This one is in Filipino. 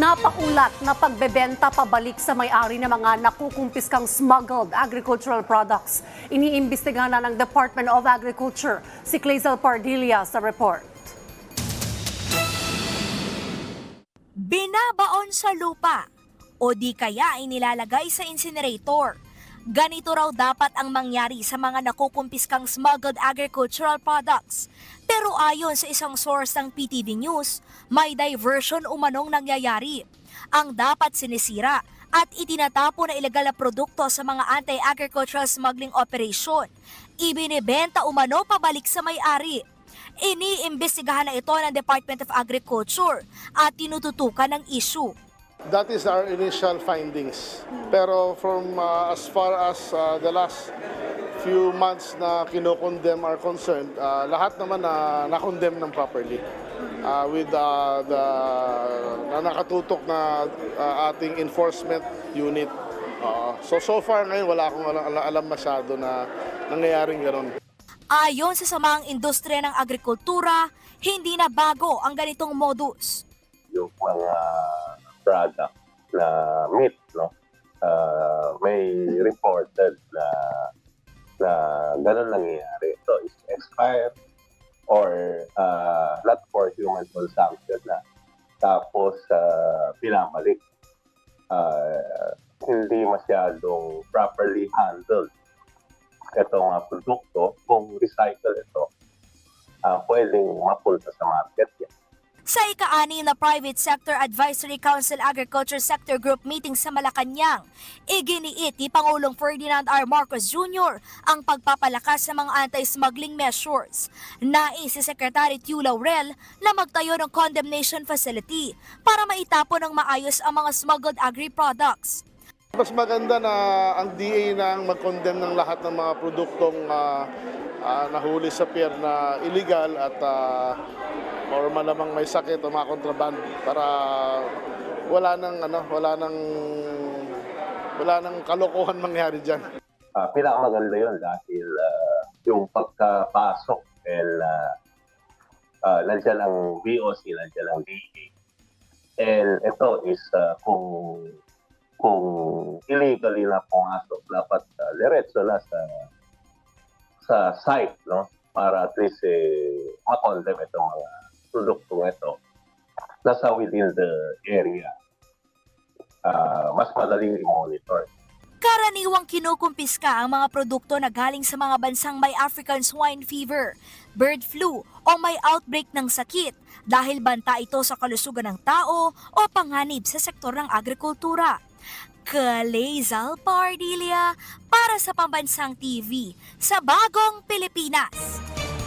Napaulat na pagbebenta pabalik sa may-ari ng mga nakukumpiskang smuggled agricultural products. Iniimbestigahan na ng Department of Agriculture si Clazel Pardilla sa report. Binabaon sa lupa o di kaya ay nilalagay sa incinerator. Ganito raw dapat ang mangyari sa mga nakukumpiskang smuggled agricultural products. Pero ayon sa isang source ng PTV News, may diversion umanong nangyayari. Ang dapat sinisira at itinatapo na ilegal na produkto sa mga anti-agricultural smuggling operation. Ibinibenta umano pabalik sa may-ari. Iniimbestigahan na ito ng Department of Agriculture at tinututukan ng issue. That is our initial findings. Pero from uh, as far as uh, the last few months na kinokondemn are concerned, uh, lahat naman na nakondemn ng properly. Uh, with uh, the na nakatutok na uh, ating enforcement unit. Uh, so so far ngayon wala akong alam, alam masyado na nangyayaring ganun. Ayon sa samang industriya ng agrikultura, hindi na bago ang ganitong modus. yung mga product na meat, no? Ah, may reported na na ganun nangyayari. So, it's expired or ah, not for human consumption na tapos uh. Ah, hindi masyadong properly handled itong uh, produkto kung recycle ito ah pwedeng mapunta sa market yan. Sa ika-ani na Private Sector Advisory Council Agriculture Sector Group meeting sa Malacanang, iginiit ni Pangulong Ferdinand R. Marcos Jr. ang pagpapalakas sa mga anti-smuggling measures. Nais si Secretary Tiu Laurel na magtayo ng condemnation facility para maitapon ng maayos ang mga smuggled agri-products. Mas maganda na ang DA na ang mag-condemn ng lahat ng mga produktong ah, ah, nahuli sa pier na illegal at ah, or malamang may sakit o mga kontraband para wala nang ano, wala nang wala nang kalokohan mangyari diyan. uh, pinakamaganda yun dahil ah, yung pagkapasok and uh, uh, nandiyan ang VOC, nandiyan ang DA. And ito is ah, kung kung illegally na pumasok, dapat uh, diretso na sa sa site, no? Para at least eh, makondem itong mga produktong ito nasa within the area. Ah, mas madaling i-monitor. Karaniwang kinukumpiska ang mga produkto na galing sa mga bansang may African swine fever, bird flu o may outbreak ng sakit dahil banta ito sa kalusugan ng tao o panganib sa sektor ng agrikultura. Kalezal Pardilia para sa Pambansang TV sa Bagong Pilipinas.